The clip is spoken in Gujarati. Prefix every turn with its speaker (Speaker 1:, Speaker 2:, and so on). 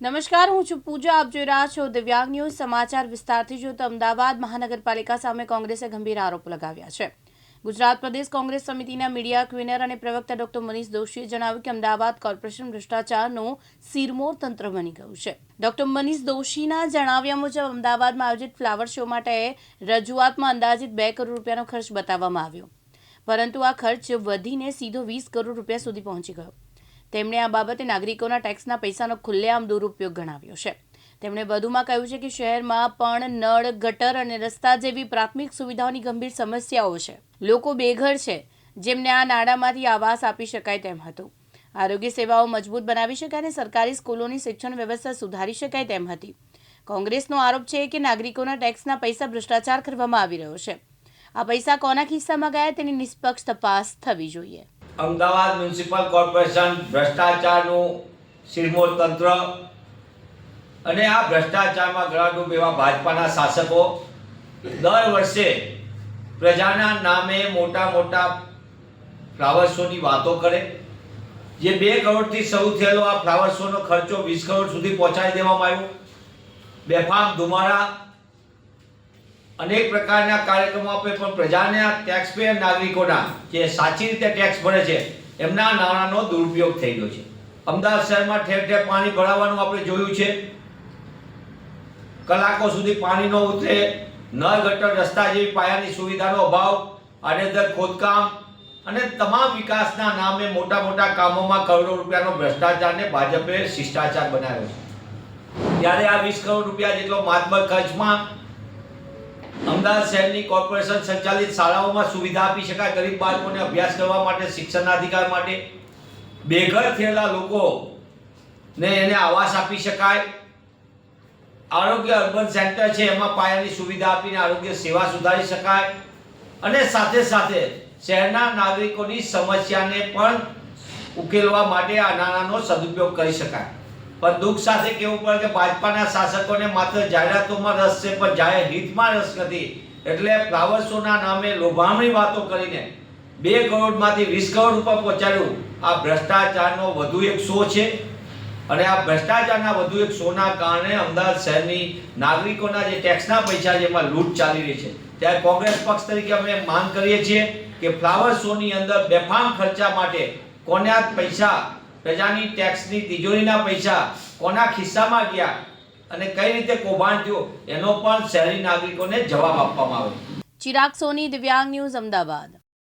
Speaker 1: નમસ્કાર, હું છું પૂજા. આપ જોઈ રહ્યા છો દિવ્યાંગ ન્યૂઝ. સમાચાર વિસ્તારથી જો તો અમદાવાદ મહાનગરપાલિકા સામે કોંગ્રેસે ગંભીર આરોપ લગાવ્યા છે. ગુજરાત પ્રદેશ કોંગ્રેસ સમિતિના મીડિયા ક્વિનર અને પ્રવક્તા ડોક્ટર મનીષ દોશીએ જણાવ્યું કે અમદાવાદ કોર્પોરેશન ભ્રષ્ટાચારનું સિરમોર તંત્ર બની ગયું છે. ડોક્ટર મનીષ દોશીના જણાવ્યા મુજબ, અમદાવાદમાં આયોજિત ફ્લાવર શો માટે રજૂઆતમાં અંદાજિત બે કરોડ રૂપિયાનો ખર્ચ બતાવવામાં આવ્યો. પરંતુ આ ખર્ચ વધીને સીધો વીસ કરોડ રૂપિયા સુધી પહોંચી ગયો. તેમણે આ બાબતે નાગરિકોના ટેક્સના પૈસાનો ખુલ્લેઆમ દુરુપયોગ ગણાવ્યો છે. તેમણે વધુમાં કહ્યું છે કે શહેરમાં પણ નળ, ગટર અને રસ્તા જેવી પ્રાથમિક સુવિધાઓની ગંભીર સમસ્યાઓ છે. લોકો બેઘર છે. જેમને આ નાણામાંથી આવાસ આપી શકાય તેમ હતું. આરોગ્ય સેવાઓ મજબૂત બનાવી શકાય અને સરકારી સ્કૂલોની શિક્ષણ વ્યવસ્થા સુધારી શકાય તેમ હતી. કોંગ્રેસનો આરોપ છે કે નાગરિકોના ટેક્સના પૈસા ભ્રષ્ટાચાર કરવામાં આવી રહ્યો છે. આ પૈસા કોના ખિસ્સામાં ગયા તેની નિષ્પક્ષ તપાસ થવી જોઈએ.
Speaker 2: અમદાવાદ મ્યુનિસિપલ કોર્પોરેશન ભ્રષ્ટાચારનું સિરમોર તંત્ર અને આ ભ્રષ્ટાચારમાં ગળાડૂબ એવા ભાજપાના શાસકો દર વર્ષે પ્રજાના નામે મોટા મોટા ફ્લાવર શોની વાતો કરે. જે બે કરોડથી શરૂ થયેલો આ ફ્લાવર શોનો ખર્ચો વીસ કરોડ સુધી પહોંચાડી દેવામાં આવ્યો. બેફામ ધુમાડા અનેક પ્રકારના કાર્યક્રમો આપે પણ પ્રજાને ટેક્સપેયર નાગરિકોના જે સાચી રીતે ટેક્સ ભરે છે, એમના નાણાંનો દુરુપયોગ થઈ ગયો છે. અમદાવાદ શહેરમાં ઠેર ઠેર પાણી ભરાવાનું આપણે જોયું છે. કલાકો સુધી પાણી ન ઉતરે, નળ ગટર રસ્તા જેવી પાયાની સુવિધાનો અભાવ આડેધર ખોદકામ અને તમામ વિકાસના નામે મોટા મોટા કામોમાં કરોડો રૂપિયાનો ભ્રષ્ટાચારને ભાજપે શિષ્ટાચાર બનાવ્યો છે. ત્યારે આ વીસ કરોડ રૂપિયા જેટલો માતબર ખર્ચમાં અમદાવાદ શહેરની કોર્પોરેશન સંચાલિત શાળાઓમાં સુવિધા આપી શકાય ગરીબ બાળકોને અભ્યાસ કરવા માટે, શિક્ષણના અધિકાર માટે બેઘર થયેલા લોકો ને એને આવાસ આપી શકાય. આરોગ્ય અર્બન સેન્ટર છે, એમાં પાયાની સુવિધા આપીને આરોગ્ય સેવા સુધારી શકાય. અને સાથે સાથે શહેરના નાગરિકોની સમસ્યાને પણ ઉકેલવા માટે આ નાણાંનો સદુપયોગ કરી શકાય. પણ દુઃખ સાથે કેવું પડે કે ભાજપાના શાસકોને માત્ર જાહેરાતોમાં રસ છે, પણ જાહેર હિતમાં રસ નથી. એટલે ફ્લાવર શોના નામે લોભામણી વાતો કરીને બે કરોડમાંથી વીસ કરોડ રૂપિયા પહોંચાડ્યું. આ ભ્રષ્ટાચારનો વધુ એક શો છે. અને આ ભ્રષ્ટાચારના વધુ એક શોના કારણે અમદાવાદ શહેરની નાગરિકોના જે ટેક્સના પૈસા છે, એમાં લૂંટ ચાલી રહી છે. ત્યારે કોંગ્રેસ પક્ષ તરીકે અમે માંગ કરીએ છીએ કે ફ્લાવર શોની અંદર બેફામ ખર્ચા માટે કોને પૈસા પ્રજાની ટેક્સની તિજોરીના પૈસા કોના ખિસ્સામાં ગયા અને કઈ રીતે કૌભાંડ થયો, એનો પણ શહેરી નાગરિકોને જવાબ આપવામાં આવે.
Speaker 1: ચિરાગ સોની, દિવ્યાંગ ન્યૂઝ અમદાવાદ.